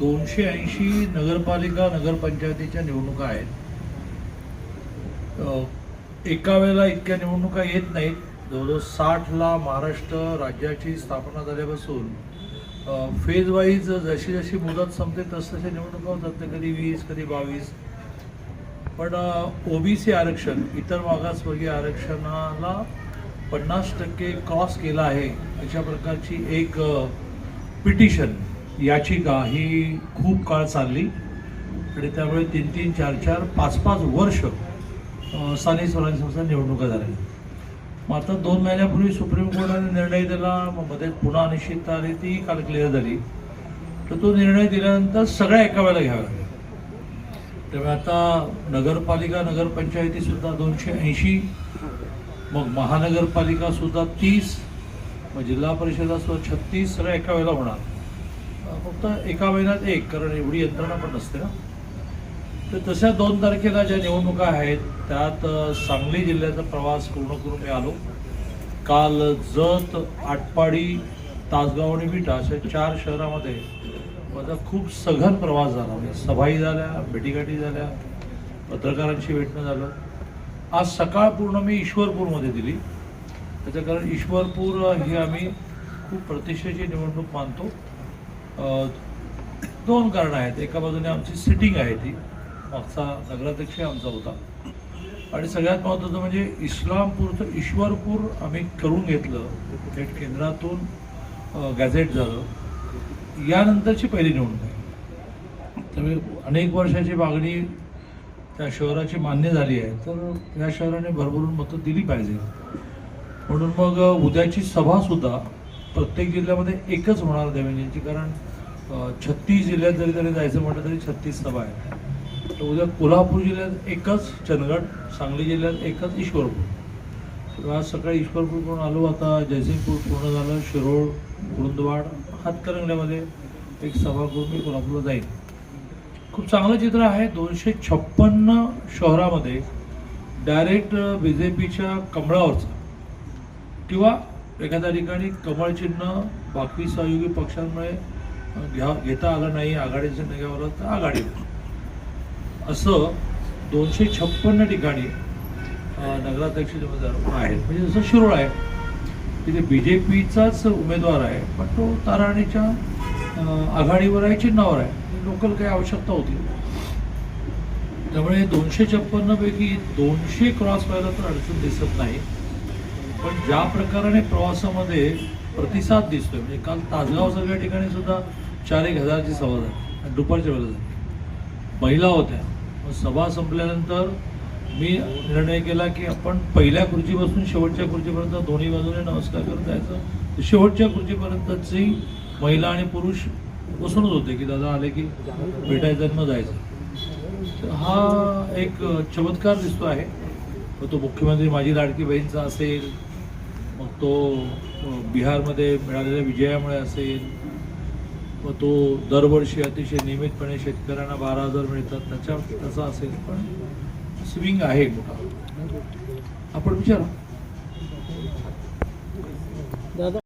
दोनशे ऐंशी नगरपालिका नगरपंचायतीच्या निवडणुका आहेत. एका वेळेला इतक्या निवडणुका येत नाहीत. जवळजवळ साठला महाराष्ट्र राज्याची स्थापना झाल्यापासून फेज वाईज जशी जशी मुदत संपते तसतशा निवडणुका होतात. ते कधी वीस कधी बावीस. पण ओबीसी आरक्षण इतर मागासवर्गीय आरक्षणाला पन्नास टक्के क्रॉस केला आहे. अशा प्रकारची एक पिटिशन याचिका ही खूप काळ चालली. आणि त्यामुळे तीन तीन चार चार पाच पाच वर्ष स्थानिक स्वराज्य संस्था निवडणुका झाल्या. मग आता दोन महिन्यापूर्वी सुप्रीम कोर्टाने निर्णय दिला मग मध्ये पुन्हा अनिश्चितता आली ती काल क्लिअर झाली. तर तो निर्णय दिल्यानंतर सगळ्या एका वेळेला घ्याव्या लागल्या. त्यामुळे आता नगरपालिका नगरपंचायतीसुद्धा दोनशे ऐंशी मग महानगरपालिकासुद्धा तीस मग जिल्हा परिषदासुद्धा छत्तीस सगळ्या एका वेळेला होणार. फक्त एका महिन्यात एक कारण एवढी यंत्रणा पण नसते ना. तर तशा दोन तारखेला ज्या निवडणुका आहेत त्यात सांगली जिल्ह्याचा प्रवास पूर्ण करून मी आलो. काल जत आटपाडी तासगाव आणि विटा अशा चार शहरामध्ये माझा खूप सघन प्रवास झाला. म्हणजे सभाही झाल्या भेटीगाठी झाल्या पत्रकारांशी भेटणं झालं. आज सकाळ पूर्ण मी ईश्वरपूरमध्ये दिली. त्याचं कारण ईश्वरपूर ही आम्ही खूप प्रतिष्ठेची निवडणूक मानतो. दोन कारणं आहेत. एका बाजूने आमची सिटिंग आहे ती. मागचा नगराध्यक्ष आमचा होता. आणि सगळ्यात महत्त्वाचं म्हणजे इस्लामपूरचं ईश्वरपूर आम्ही करून घेतलं. थेट केंद्रातून गॅझेट झालं. यानंतरची पहिली निवडणूक आहे. त्यामुळे अनेक वर्षाची मागणी त्या शहराची मान्य झाली आहे. तर या शहराने भरभरून मतं दिली पाहिजे. म्हणून मग उद्याची सभासुद्धा प्रत्येक जिल्ह्यामध्ये एकच होणार देवेंद्रची कारण छत्तीस जिल्ह्यात जरी तरी जायचं म्हटलं तरी छत्तीस सभा आहे तर उद्या कोल्हापूर जिल्ह्यात एकच चंदगड सांगली जिल्ह्यात एकच ईश्वरपूर. आज सकाळी ईश्वरपूर करून आलो आता जयसिंगपूर पूर्ण झालं शिरोळ कुरुंदवाड हातकरंगल्यामध्ये एक सभा करून मी कोल्हापूरला जाईल खूप चांगलं चित्र आहे. दोनशे छप्पन्न शहरामध्ये डायरेक्ट बी जे पीच्या कमळावरचं किंवा एखाद्या ठिकाणी कमळ चिन्ह बाकी सहयोगी पक्षांमुळे घ्या घेता आलं नाही आघाडीचं निघावलं तर आघाडीवर असं दोनशे छप्पन्न ठिकाणी नगराध्यक्ष उमेदवार आहेत. म्हणजे जसं शिरोळ आहे. तिथे बी जे पीचाच उमेदवार आहे पण तो ताराणीच्या आघाडीवर आहे चिन्हावर आहे. म्हणजे लोकल काही आवश्यकता होती. त्यामुळे दोनशे छप्पन्न पैकी दोनशे क्रॉस व्हायला तर अडचण दिसत नाही. पण ज्या प्रकाराने प्रवासामध्ये प्रतिसाद दिसतोय. म्हणजे काल तासगाव सगळ्या ठिकाणी सुद्धा चार एक हजारची सभा झाली. आणि दुपारच्या वेळेला झाली. महिला होत्या. मग सभा संपल्यानंतर मी निर्णय केला की आपण पहिल्या खुर्चीपासून शेवटच्या खुर्चीपर्यंत दोन्ही बाजूने नमस्कार करत जायचं. तर शेवटच्या खुर्चीपर्यंतची महिला आणि पुरुष बसूनच होते की दादा आले की भेटायचं मग जायचं. तर हा एक चमत्कार दिसतो आहे. तो मुख्यमंत्री माझी लाडकी बहीणचा असेल मग तो बिहारमध्ये मिळालेल्या विजयामुळे असेल मग तो दरवर्षी अतिशय नियमितपणे शेतकऱ्यांना बारा हजार मिळतात त्याच्या त्याचा असेल पण स्विंग आहे मोठा. आपण विचारा. दादा